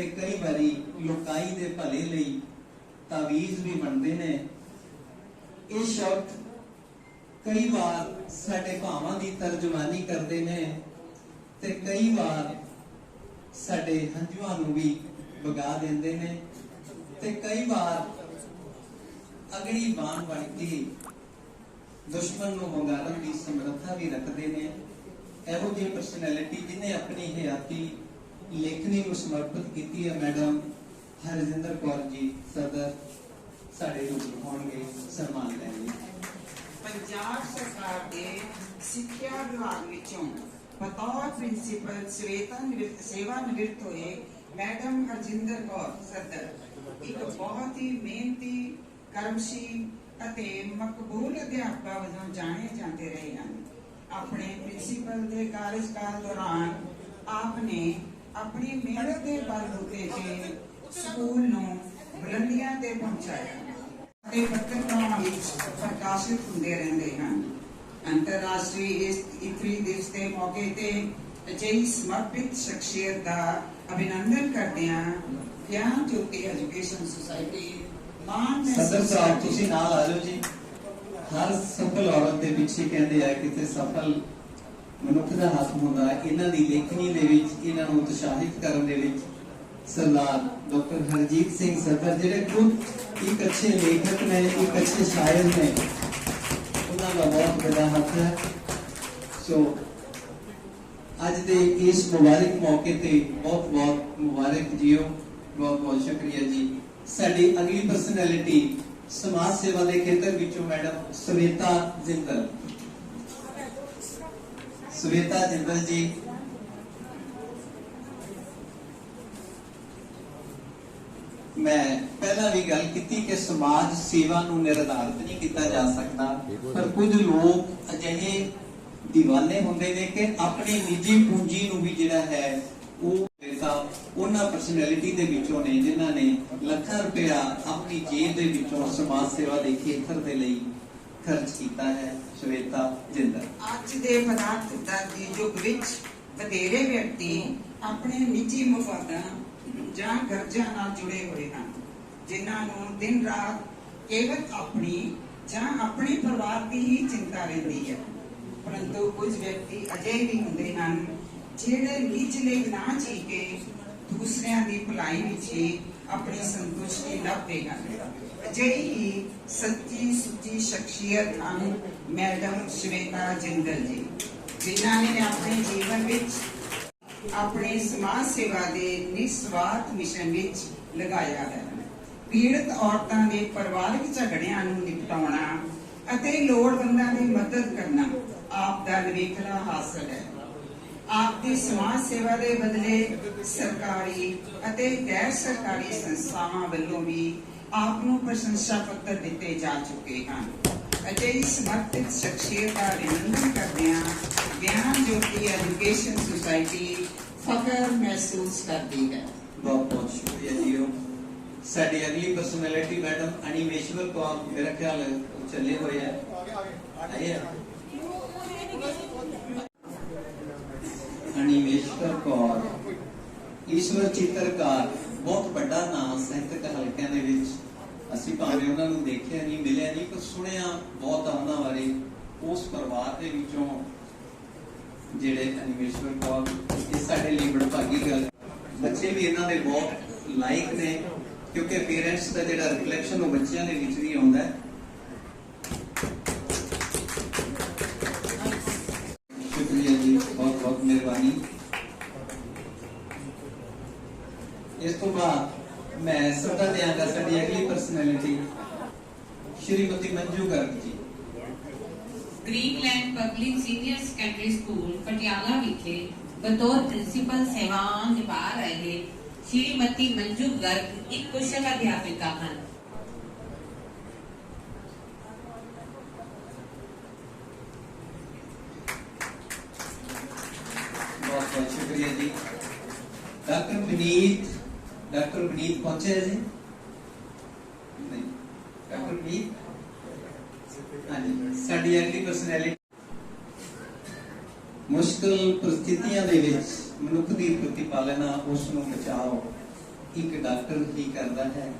ਤੇ ਕਈ ਵਾਰੀ ਲੋਕਾਈ ਦੇ ਭਲੇ ਲਈ ਤਾਵੀਜ਼ ਵੀ ਬਣਦੇ ਨੇ। ਇਹ ਸ਼ਬਦ ਕਈ ਵਾਰ ਸਾਡੇ ਭਾਵਾਂ ਦੀ ਤਰਜਮਾਨੀ ਕਰਦੇ ਨੇ ਤੇ ਕਈ ਵਾਰ ਸਾਡੇ ਹੰਝੂਆਂ ਨੂੰ ਵੀ ਵਗਾ ਦਿੰਦੇ ਨੇ ਤੇ ਕਈ ਵਾਰ ਅਗਲੀ ਬਾਣ ਬਣ ਕੇ ਦੁਸ਼ਮਣ ਨੂੰ ਵੰਗਾਰਨ ਦੀ ਸਮਰੱਥਾ ਵੀ ਰੱਖਦੇ ਨੇ। ਇਹੋ ਜਿਹੀ ਪਰਸਨੈਲਿਟੀ ਜਿਹਨੇ ਆਪਣੀ ਹਯਾਤੀ ਲੇਖਣੀ ਨੂੰ ਸਮਰਪਿਤ ਕੀਤੀ ਹੈ ਮੈਡਮ ਹਰਜਿੰਦਰ ਕੌਰ ਜੀ, ਸਦਰ। ਸਾਡੇ ਰੂਬਰੂ ਹੋਣਗੇ ਸਨਮਾਨ ਲੈਣਗੇ। ਪੰਜਾਬ ਸਰਕਾਰ ਦੇ ਸਿੱਖਿਆ ਵਿਭਾਗ ਵਿੱਚੋਂ ਬਤੌਰ ਪ੍ਰਿੰਸੀਪਲ ਸਵੇਤਾ ਨਿਵਿਰਤ, ਸੇਵਾ ਨਿਵਿਰਤ ਹੋਏ ਮੈਡਮ ਹਰਜਿੰਦਰ ਕੌਰ, ਸੱਦਰ। ਇੱਕ ਬਹੁਤ ਹੀ ਮਿਹਨਤੀ, ਕਰਮਸ਼ੀਲ ਅਤੇ ਮਕਬੂਲ ਅਧਿਆਪਕਾ ਵਜੋਂ ਜਾਣੇ ਜਾਂਦੇ ਰਹੇ ਹਨ। ਆਪਣੇ ਪ੍ਰਿੰਸੀਪਲ ਦੇ ਕਾਰਜਕਾਲ ਦੌਰਾਨ ਆਪ ਨੇ ਆਪਣੀ ਮਿਹਨਤ ਦੇ ਬਲਬੂਤੇ ਤੇ ਸਕੂਲ ਨੂੰ ਬੁਲੰਦੀਆਂ ਤੇ ਪਹੁੰਚਾਇਆ। ਅਤੇ ਪੱਤਰਕਾਰਾਂ ਵਿੱਚ ਪ੍ਰਕਾਸ਼ਿਤ ਹੁੰਦੇ ਰਹਿੰਦੇ ਹਨ। ਅੰਤਰਰਾਸ਼ਟਰੀ ਇਸ ਇਤਰੀ ਦਿਵਸ ਦੇ ਮੌਕੇ ਤੇ ਅਜਿਹੀ ਸਮਰਪਿਤ ਸ਼ਖਸੀਅਤ ਦਾ ਅਭਿਨੰਦਨ ਕਰਦਿਆਂ ਗਿਆਨ ਜੋਤੀ ਐਜੂਕੇਸ਼ਨ ਸੁਸਾਇਟੀ ਮਾਨ ਸਦਰ ਸਾਹਿਬ ਤੁਸੀਂ ਨਾਲ ਆ ਜਾਓ ਜੀ। ਹਰ ਸਫਲ ਔਰਤ ਦੇ ਪਿੱਛੇ ਕਹਿੰਦੇ ਆ ਕਿਤੇ ਸਫਲ ਮਨੁੱਖ ਦਾ ਹੱਥ ਹੁੰਦਾ ਇਹਨਾਂ ਦੀ ਲੇਖਣੀ ਦੇ ਵਿੱਚ, ਇਹਨਾਂ ਨੂੰ ਉਤਸ਼ਾਹਿਤ ਕਰਨ ਦੇ ਵਿੱਚ ਸਰਦਾਰ ਡਾਕਟਰ ਹਰਜੀਤ ਸਿੰਘ ਸਦਰ ਜਿਹੜੇ ਖੁਦ ਇੱਕ ਅੱਛੇ ਲੇਖਕ ਨੇ, ਇੱਕ ਅੱਛੇ ਸ਼ਾਇਰ ਨੇ, ਉਹਨਾਂ ਦਾ ਬਹੁਤ ਵੱਡਾ ਹੱਥ ਹੈ। ਸੋ ਅੱਜ ਦੇ ਇਸ ਮੁਬਾਰਕ ਮੌਕੇ ਤੇ ਬਹੁਤ ਬਹੁਤ ਮੁਬਾਰਕ ਜੀਓ। ਬਹੁਤ ਬਹੁਤ ਸ਼ੁਕਰੀਆ ਜੀ। ਸਾਡੀ ਅਗਲੀ ਪਰਸਨੈਲਿਟੀ ਸਮਾਜ ਸੇਵਾ ਦੇ ਖੇਤਰ ਵਿੱਚੋਂ ਮੈਡਮ ਸਵੇਤਾ ਜਿੰਦਲ। ਸਵੇਤਾ ਜਿੰਦਲ ਜੀ। ਮੈਂ ਪਹਿਲਾਂ ਵੀ ਗੱਲ ਕੀਤੀ ਕਿ ਸਮਾਜ ਸੇਵਾ ਨੂੰ ਨਿਰਧਾਰਿਤ ਨਹੀਂ ਕੀਤਾ ਜਾ ਸਕਦਾ, ਪਰ ਕੁਝ ਲੋਕ ਅਜਿਹੇ دیਵਾਨੇ ਹੁੰਦੇ ਨੇ ਕਿ ਆਪਣੀ ਨਿੱਜੀ ਪੂੰਜੀ ਨੂੰ ਵੀ ਜਿਹੜਾ ਹੈ, ਉਹ ਤਾਂ ਉਹਨਾਂ ਪਰਸਨੈਲਿਟੀ ਦੇ ਵਿੱਚੋਂ ਨੇ, ਜਿਨ੍ਹਾਂ ਨੇ ਲੱਖਾਂ ਰੁਪਇਆ ਆਪਣੀ ਜੇਬ ਦੇ ਵਿੱਚੋਂ ਸਮਾਜ ਸੇਵਾ ਦੇ ਖੇਤਰ ਦੇ ਲਈ ਖਰਚ ਕੀਤਾ ਹੈ, ਸ਼ਵੇਤਾ ਜਿੰਦਲ ਅੱਜ ਦੇ ਪਦਾਰਥ ਦੀ ਯੁੱਗ ਵਿੱਚ ਵਧੇਰੇ ਵਿਅਕਤੀ ਆਪਣੇ ਨਿੱਜੀ ਮਫਾਦਾਂ ਜਾਂ ਗਰਜਾਂ ਨਾਲ ਜੁੜੇ ਹੋਏ ਹਨ, ਜਿਨ੍ਹਾਂ ਨੂੰ ਦਿਨ ਰਾਤ ਕੇਵਲ ਆਪਣੀ ਜਾਂ ਆਪਣੇ ਪਰਿਵਾਰ ਦੀ ਹੀ ਚਿੰਤਾ ਰਹਿੰਦੀ ਹੈ। ਪਰੰਤੂ ਕੁਝ ਵਿਅਕਤੀ ਅਜਿਹੇ ਵੀ ਹੁੰਦੇ ਹਨ, ਜਿਹੜੇ ਨਿੱਜਲੇ ਨਾ ਜੀ ਕੇ ਦੂਸਰਿਆਂ ਦੀ ਭਲਾਈ ਵਿੱਚ ਆਪਣੀ ਸੰਤੁਸ਼ਟੀ ਲੱਭਦੇ ਅਜਿਹੀ ਸੱਚੀ ਸੁੱਚੀ ਸ਼ਖਸੀਅਤ ਹਨ, ਮੈਡਮ ਸ਼ਵੇਤਾ ਜਿੰਦਲ ਜੀ, ਜਿਨ੍ਹਾਂ ਨੇ ਆਪਣੇ ਜੀਵਨ ਵਿੱਚ ਆਪਣੇ ਸਮਾਜ ਸੇਵਾ ਦੇ ਨਿਸਵਾਰਥ ਮਿਸ਼ਨ ਵਿੱਚ ਲਗਾਇਆ ਹੈ। ਪੀੜਤ ਔਰਤਾਂ ਦੇ ਪਰਿਵਾਰਕ ਝਗੜਿਆਂ ਨੂੰ ਨਿਪਟਾਉਣਾ ਅਤੇ ਲੋੜਵੰਦਾਂ ਦੀ ਮਦਦ ਕਰਨਾ ਆਪ ਦਾ ਨਿਵੇਕਲਾ ਹਾਸਲ ਹੈ। ਆਪ ਦੀ ਸਮਾਜ ਸੇਵਾ ਦੇ ਬਦਲੇ ਸਰਕਾਰੀ ਅਤੇ ਗੈਰ ਸਰਕਾਰੀ ਸੰਸਥਾਵਾਂ ਵੱਲੋਂ ਵੀ ਆਪ ਨੂੰ ਪ੍ਰਸ਼ੰਸਾ ਪੱਤਰ ਦਿੱਤੇ ਜਾ ਚੁੱਕੇ ਹਨ। ਅਜਿਹੀ ਸਮਰਪਿਤ ਸ਼ਖਸੀਅਤ ਦਾ ਅਭਿਨੰਦਨ ਕਰਦਿਆਂ ਗਿਆਨ ਜੋਤੀ ਐਜੂਕੇਸ਼ਨ ਸੁਸਾਇਟੀ ਫਖਰ ਮਹਿਸੂਸ ਕਰਦੀ ਹੈ। ਬਹੁਤ ਬਹੁਤ ਸ਼ੁਕਰੀਆ ਜੀਓ। ਸਾਡੀ ਅਗਲੀ ਪਰਸਨੈਲਿਟੀ ਮੈਡਮ ਅਨੀਮੇਸ਼ਵਰ ਕੌਰ ਮੇਰਾ ਖਿਆਲ ਚੱਲੇ ਹੋਏ ਆ। ਆਏ ਆ ਅਨੀਮੇਸ਼ਵਰ ਕੌਰ ਈਸ਼ਵਰ ਚਿੱਤਰਕਾਰ, ਬਹੁਤ ਵੱਡਾ ਨਾਮ ਸਾਹਿਤਕ ਹਲਕਿਆਂ ਦੇ ਵਿੱਚ। ਅਸੀਂ ਭਾਵੇਂ ਉਹਨਾਂ ਨੂੰ ਦੇਖਿਆ ਨਹੀਂ, ਮਿਲਿਆ ਨਹੀਂ, ਪਰ ਸੁਣਿਆ ਬਹੁਤ ਆ ਉਹਨਾਂ ਬਾਰੇ। ਉਸ ਪਰਿਵਾਰ ਦੇ ਵਿੱਚੋਂ ਜਿਹੜੇ ਅਨੀਮੇਸ਼ਵਰ ਕੌਰ, ਇਹ ਸਾਡੇ ਲਈ ਬੜਭਾਗੀ ਗੱਲ। ਬੱਚੇ ਵੀ ਇਹਨਾਂ ਦੇ ਬਹੁਤ ਲਾਇਕ ਨੇ, ਕਿਉਂਕਿ ਪੇਰੈਂਟਸ ਦਾ ਜਿਹੜਾ ਰਿਫਲੈਕਸ਼ਨ ਉਹ ਬੱਚਿਆਂ ਦੇ ਵਿੱਚ ਵੀ ਆਉਂਦਾ ਹੈ। ਇਸ ਤੋਂ ਬਾਅਦ ਮੈਂ ਸਦਾ ਦਿਆਂਗਾ ਸਾਡੀ ਅਗਲੀ personality Shrimati Manju Garg ji. Greenland public senior secondary school Patiala ਵਿਖੇ ਬਤੌਰ ਪ੍ਰਿੰਸੀਪਲ ਸੇਵਾਵਾਂ ਨਿਭਾ ਰਹੇ ਸ਼੍ਰੀਮਤੀ ਮੰਜੂ ਗਰਗ ਇੱਕ ਕੁਸ਼ਲ ਅਧਿਆਪਿਕਾ ਹਨ। ਬਹੁਤ ਬਹੁਤ ਸ਼ੁਕਰੀਆ ਜੀ। ਡਾਕਟਰ ਵਿਨੀਤ ਡਾਕਟਰ ਵਿਨੀਤ ਪਹੁੰਚੇ ਜੀ? ਨਹੀਂ। ਡਾਕਟਰ ਵਿਨੀਤ ਹਾਂਜੀ, ਸਾਡੀ ਅਗਲੀ ਪਰਸਨੈਲਿਟੀ ਮੁਸ਼ਕਲ ਪ੍ਰਸਥਿਤੀਆਂ ਦੇ ਵਿੱਚ ਮਨੁੱਖ ਦੀ ਪ੍ਰਤੀਪਾਲਨਾ ਉਸ ਨੂੰ ਬਚਾਓ। ਇੱਕ ਡਾਕਟਰ ਹੀ ਕਰਦਾ ਹੈ।